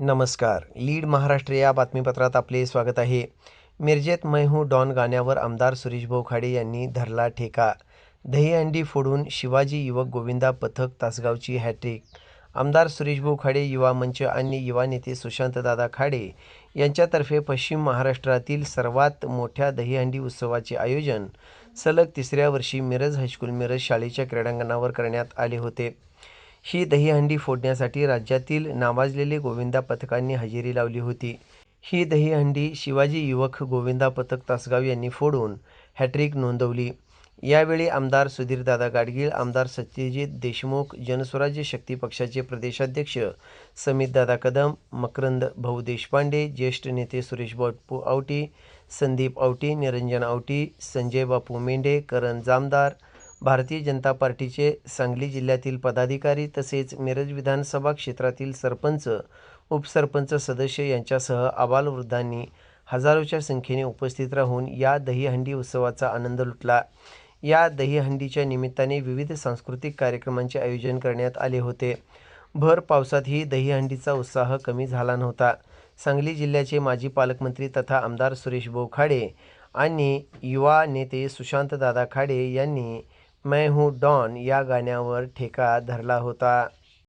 नमस्कार. लीड महाराष्ट्र या बातमीपत्रात आपले स्वागत आहे. मिरजेत मै हूं डॉन गाण्यावर आमदार सुरेशभाऊ खाडे यांनी धरला ठेका. दहीहंडी फोडून शिवाजी युवक गोविंदा पथक तासगावची हॅट्रिक. आमदार सुरेशभाऊ खाडे युवा मंच आणि युवा नेते सुशांतदादा खाडे यांच्यातर्फे पश्चिम महाराष्ट्रातील सर्वात मोठ्या दहीहंडी उत्सवाचे आयोजन सलग तिसऱ्या वर्षी मिरज हायस्कूल मिरज शाळेच्या क्रीडांगणावर करण्यात आले होते. ही दहीहंडी फोडण्यासाठी राज्यातील नावाजलेले गोविंदा पथकांनी हजेरी लावली होती. ही दहीहंडी शिवाजी युवक गोविंदा पथक तासगाव यांनी फोडून हॅट्रिक नोंदवली. यावेळी आमदार सुधीरदादा गाडगीळ आमदार सत्यजित देशमुख जनस्वराज्य शक्ती पक्षाचे प्रदेशाध्यक्ष समितदादा कदम मकरंद भाऊ देशपांडे ज्येष्ठ नेते सुरेश बापू आवटी संदीप आवटी निरंजन आवटी संजय बापू मेंढे करण जामदार भारतीय जनता पार्टीचे सांगली जिल्ह्यातील पदाधिकारी तसेच मिरज विधानसभा क्षेत्रातील सरपंच उपसरपंच सदस्य यांच्यासह आबालवृद्धांनी हजारोच्या संख्येने उपस्थित राहून या दहीहंडी उत्सवाचा आनंद लुटला. या दहीहंडीच्या निमित्ताने विविध सांस्कृतिक कार्यक्रमांचे आयोजन करण्यात आले होते. भर पावसातही दहीहंडीचा उत्साह कमी झाला नव्हता. सांगली जिल्ह्याचे माजी पालकमंत्री तथा आमदार सुरेश भाऊ खाडे आणि युवा नेते सुशांतदादा खाडे यांनी मैं हूं डॉन। या गाण्यावर ठेका धरला होता।